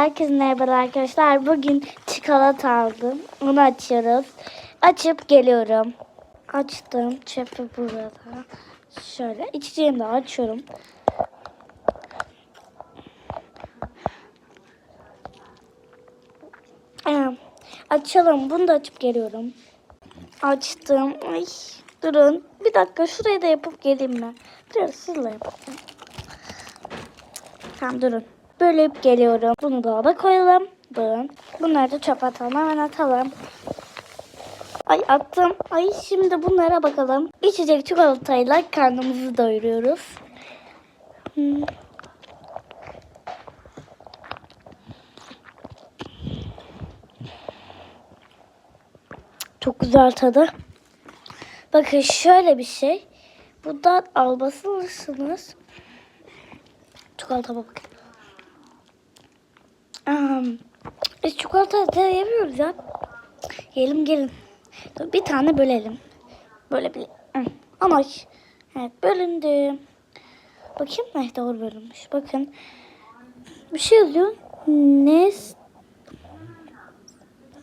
Herkese merhaba arkadaşlar. Bugün çikolata aldım. Onu açıyoruz. Açıp geliyorum. Açtım. Çöpü burada. Şöyle içeceğimi de açıyorum. Açalım. Bunu da açıp geliyorum. Açtım. Ay, durun. Bir dakika şurayı da yapıp geleyim mi? Biraz hızlı yapayım. Tamam durun. Yapıp geliyorum. Bunu dolaba koyalım. Durun. Bunları da çöpe atalım. Hemen atalım. Ay attım. Ay şimdi bunlara bakalım. İçecek çikolatayla karnımızı doyuruyoruz. Hmm. Çok güzel tadı. Bakın şöyle bir şey. Buradan almasınız. Çikolata bakın. Biz çikolata da yemiyoruz ya. Yiyelim gelin. Bir tane bölelim. Böyle bir. Ama evet bölündü. Bakayım mı? Doğru bölünmüş. Bakın. Bir şey yazıyor. Nest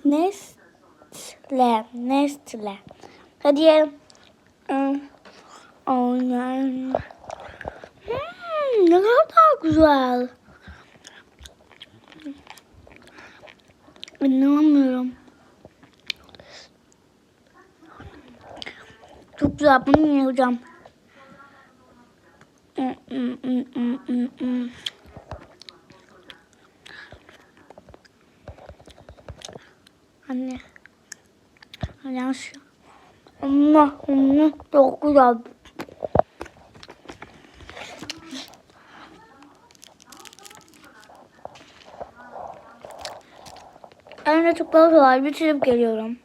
Nestle. Nestle. Hadi yiyelim. Hmm, Hmm, ne kadar güzel. İnanamıyorum. Çok güzel. Bunu yiyeceğim. Anne. Yanlış. Allah Allah çok güzel. Anne çok balık var. Bitirip geliyorum.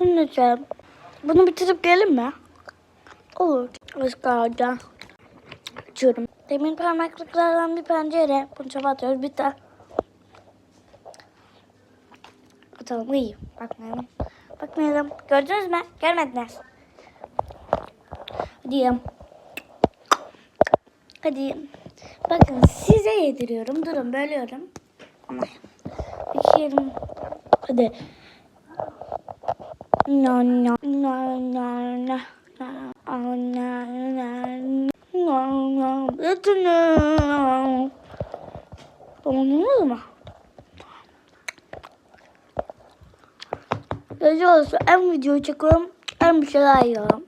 İçelim. Bunu bitirip gelin mi? Olur. Iskalarca. Açıyorum. Demir parmaklıklardan bir pencere. Bunu çöpe atıyoruz. Bitti. Atalım. İyi. Bakmayalım. Bakmayalım. Gördünüz mü? Görmediniz. Hadi. Hadi. Bakın size yediriyorum. Durun bölüyorum. Ama yerim. Hadi. No no no no no. Oh, no, no, no, no. Yetin. Donuyor mu? Gece olsun hem video çekiyorum hem bir şeyler yiyorum.